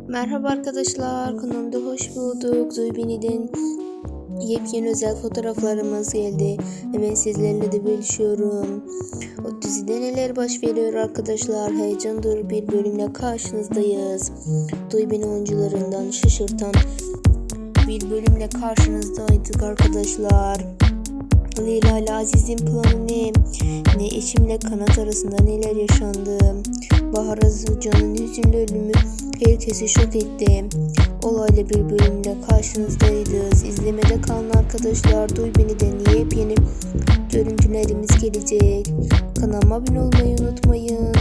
Merhaba arkadaşlar, kanalımda hoş bulduk. Duybini'den yepyeni özel fotoğraflarımız geldi. Hemen sizlerle de bölüşüyorum. O dizide neler baş veriyor arkadaşlar? Heyecan dolu bir bölümle karşınızdayız. Duybini oyuncularından şaşırtan bir bölümle karşınızdaydık arkadaşlar. Leyla ile Aziz'in planı ne? Ne eşimle kanat arasında neler yaşandı? Bahar Azıcan'ın hüzünlü ölümü herkesi şok etti. Olaylı bir bölümde karşınızdayız. İzlemede kalın arkadaşlar. Duy beni de yepyeni görüntülerimiz gelecek. Kanalıma abone olmayı unutmayın.